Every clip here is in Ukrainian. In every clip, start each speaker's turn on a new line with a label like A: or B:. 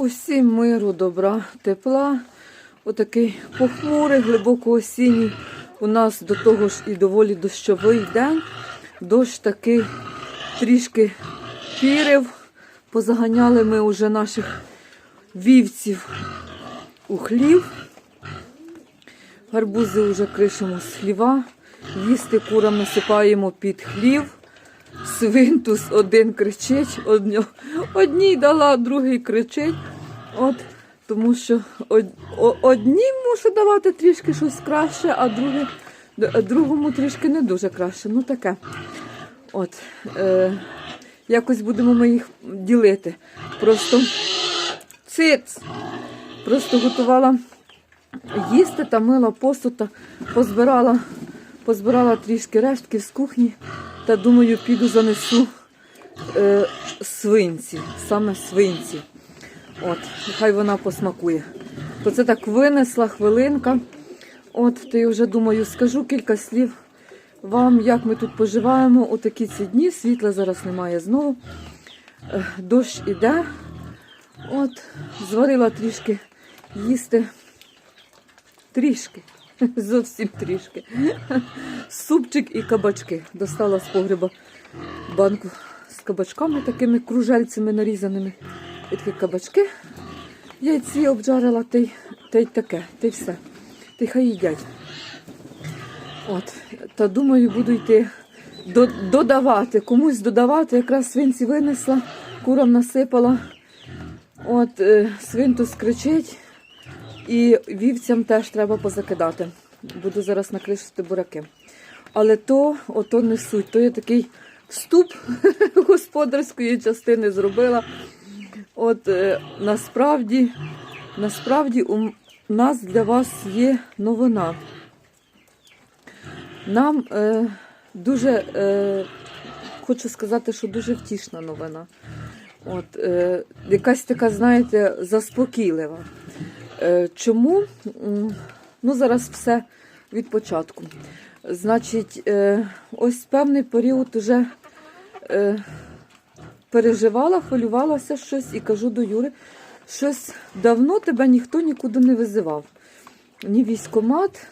A: Усім миру, добра, тепла. Отакий похмурий, глибоко осінній. У нас до того ж і доволі дощовий день. Дощ такий трішки пірив. Позаганяли ми вже наших вівців у хлів. Гарбузи вже кришимо з хліва. Їсти курам насипаємо під хлів. Свинтус один кричить, одній дала, другий кричить. От, тому що од- однім мушу давати трішки щось краще, а друге, другому трішки не дуже краще. Ну таке. От, е, якось будемо ми їх ділити. Просто циц. Просто готувала їсти та мила посуд та позбирала, позбирала трішки рештків з кухні та думаю, піду занесу е, свинці, саме свинці. От, хай вона посмакує. То це так винесла хвилинка. От, то я вже думаю, скажу кілька слів вам, як ми тут поживаємо у такі ці дні. Світла зараз немає знову. Е, Дощ іде. От, зварила трішки їсти. Трішки. Зовсім трішки. Супчик і кабачки. Достала з погреба банку з кабачками, такими кружельцями нарізаними. І такі кабачки. Яйці обжарила, та й, та й таке, та й все. Та й хай їдять. От. Та думаю, буду йти до, додавати. Комусь додавати. Якраз свинці винесла, курам насипала. От, е, свинтус кричить. І вівцям теж треба позакидати. Буду зараз накришити бураки. Але то, ото не суть. То я такий вступ господарської частини зробила. От е, насправді, насправді у нас для вас є новина. Нам е, дуже, е, хочу сказати, що дуже втішна новина. От, е, якась така, знаєте, заспокійлива. Е, Чому? Ну, зараз все від початку. Значить, е, ось певний період уже е, переживала, хвилювалася щось і кажу до Юри, щось давно тебе ніхто нікуди не визивав. Ні військомат,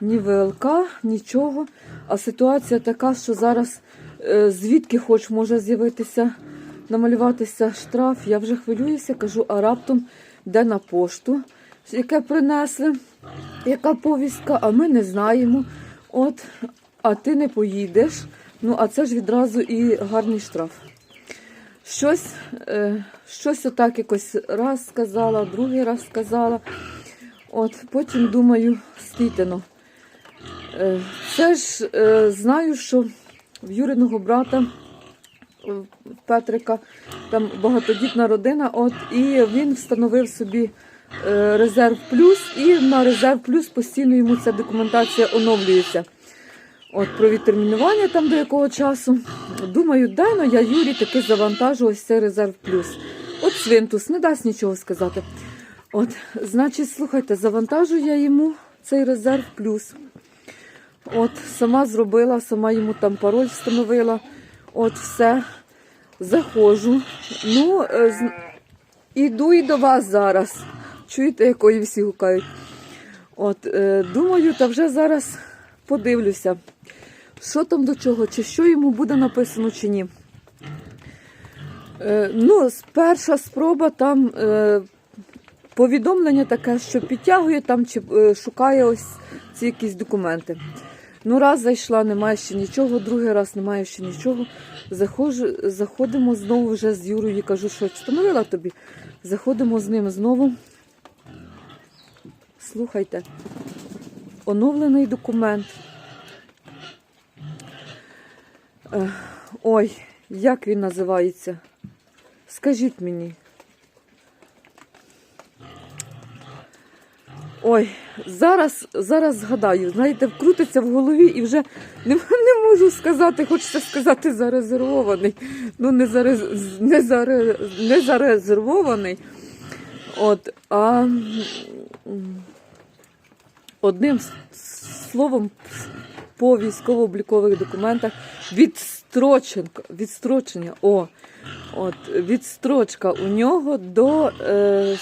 A: ні ВЛК, нічого. А ситуація така, що зараз звідки хоч може з'явитися, намалюватися штраф. Я вже хвилююся, кажу, а раптом де на пошту, яке принесли, яка повістка, а ми не знаємо. От, а ти не поїдеш. Ну, а це ж відразу і гарний штраф. Щось, е, щось отак якось раз сказала, другий раз сказала. От, потім думаю, стійте ну. Е, Це ж е, знаю, що в Юриного брата Петрика там багатодітна родина, от, і він встановив собі е, резерв плюс, і на резерв плюс постійно йому ця документація оновлюється. От про відтермінування там до якого часу. Думаю, дай ну я Юрі таки завантажу ось цей резерв плюс. От свинтус, не дасть нічого сказати. От, значить, слухайте, завантажу я йому цей резерв плюс. От, сама зробила, сама йому там пароль встановила. От, все. Заходжу. Ну, е, з- іду і до вас зараз. Чуєте, якої всі гукають. От, е, думаю, та вже зараз подивлюся, що там до чого, чи що йому буде написано, чи ні. Е, ну, перша спроба там повідомлення таке, що підтягує там чи шукає ось ці якісь документи. Ну, раз зайшла, немає ще нічого, другий раз немає ще нічого. Заходжу, заходимо знову вже з Юрою кажу, що встановила тобі. Заходимо з ним знову. Слухайте, оновлений документ. Ой, як він називається? Скажіть мені. Ой, зараз, зараз згадаю, знаєте, вкрутиться в голові і вже не, не можу сказати, хочеться сказати зарезервований. Ну, не, зарез, не, заре, не зарезервований. От, а одним словом, по військово-облікових документах відстроченка, відстрочення. О, от, відстрочка у нього до е,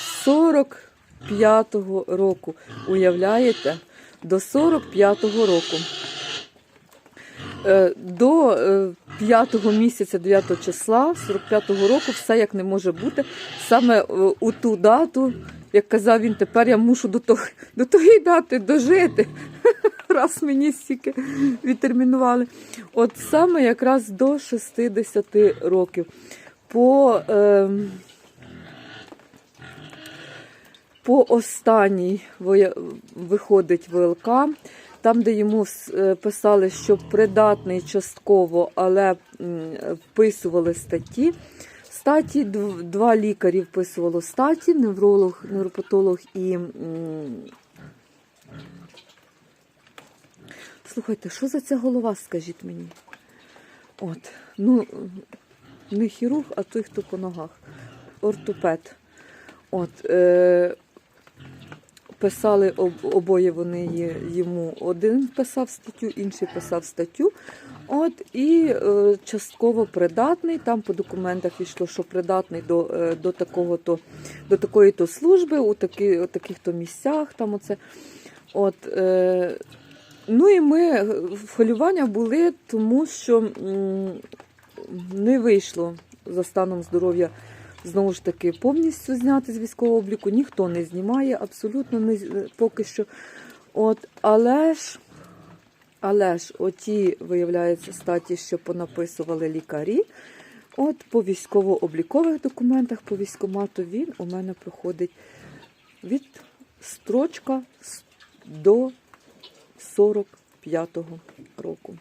A: 45-го року. Уявляєте? До 45-го року. Е, До е, 5 місяця 9 числа 45-го року все як не може бути. Саме е, у ту дату, як казав він, тепер я мушу до того, до тої дати дожити. Раз мені стільки відтермінували. От саме якраз до 60 років. По, е, по останній виходить ВЛК, там, де йому е, писали, що придатний частково, але вписували статті. Статі два лікарі вписувало статі, невролог, невропатолог і. Слухайте, що за ця голова, скажіть мені? От, ну, не хірург, а той, хто по ногах. Ортопед. От, е, писали об, обоє вони йому. Один писав статтю, інший писав статтю. От, і е, частково придатний. Там по документах йшло, що придатний до, е, до, такого-то, до такої-то служби, у, такі, у таких-то місцях. Там оце. От, е, ну і ми хвилювання були, тому що не вийшло за станом здоров'я знову ж таки повністю зняти з військового обліку. Ніхто не знімає, абсолютно не поки що. От, але ж, але ж, оті, виявляється, статі, що понаписували лікарі. От по військово-облікових документах по військомату він у мене проходить від строчка до 45-го року.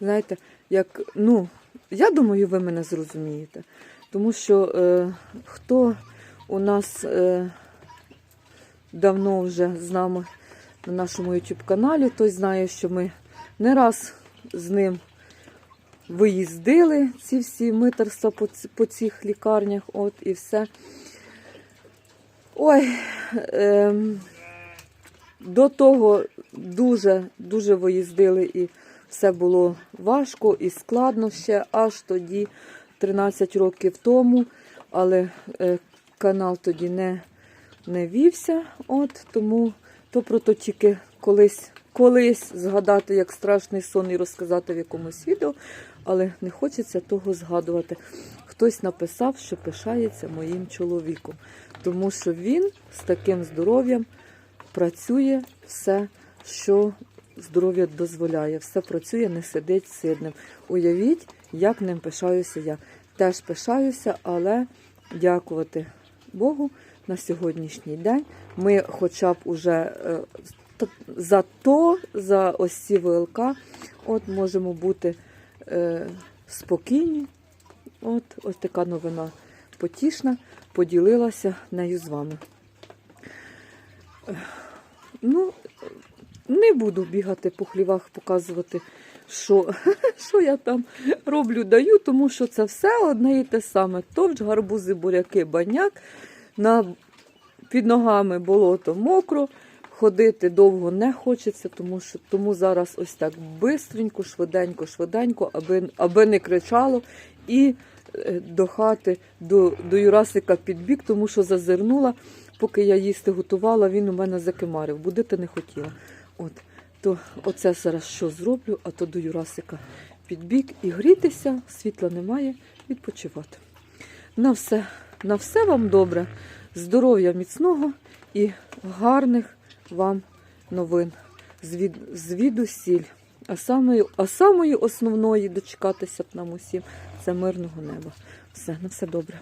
A: Знаєте, як, ну, я думаю, ви мене зрозумієте. Тому що е, хто у нас е, давно вже з нами на нашому YouTube каналі, той знає, що ми не раз з ним виїздили ці всі митерства по, по цих лікарнях. От і все. Ой, ем, до того дуже, дуже виїздили і все було важко і складно ще аж тоді, 13 років тому, але е, канал тоді не, не вівся. От, тому то про то тільки колись, колись згадати як страшний сон і розказати в якомусь відео, але не хочеться того згадувати. Хтось написав, що пишається моїм чоловіком, тому що він з таким здоров'ям працює все, що здоров'я дозволяє. Все працює, не сидить сидним. Уявіть, як ним пишаюся я. Теж пишаюся, але дякувати Богу на сьогоднішній день. Ми хоча б уже е, за то, за ось ці ВЛК, от можемо бути е, спокійні. От ось така новина потішна, поділилася нею з вами. Ну, не буду бігати по хлівах, показувати, що, що я там роблю, даю, тому що це все одне і те саме. Товч, гарбузи, буряки, баняк. На, під ногами болото мокро. Ходити довго не хочеться, тому що тому зараз ось так бистренько, швиденько, швиденько, аби, аби не кричало. І е, до хати, до, до Юрасика підбіг, тому що зазирнула, поки я їсти готувала, він у мене закимарив. Будити не хотіла. От, то оце зараз що зроблю, а то до Юрасика підбіг і грітися, світла немає, відпочивати. На все, на все вам добре, здоров'я міцного і гарних вам новин. Звід, звідусіль. А самою, а самою основною дочекатися б нам усім це мирного неба. Все, на все добре.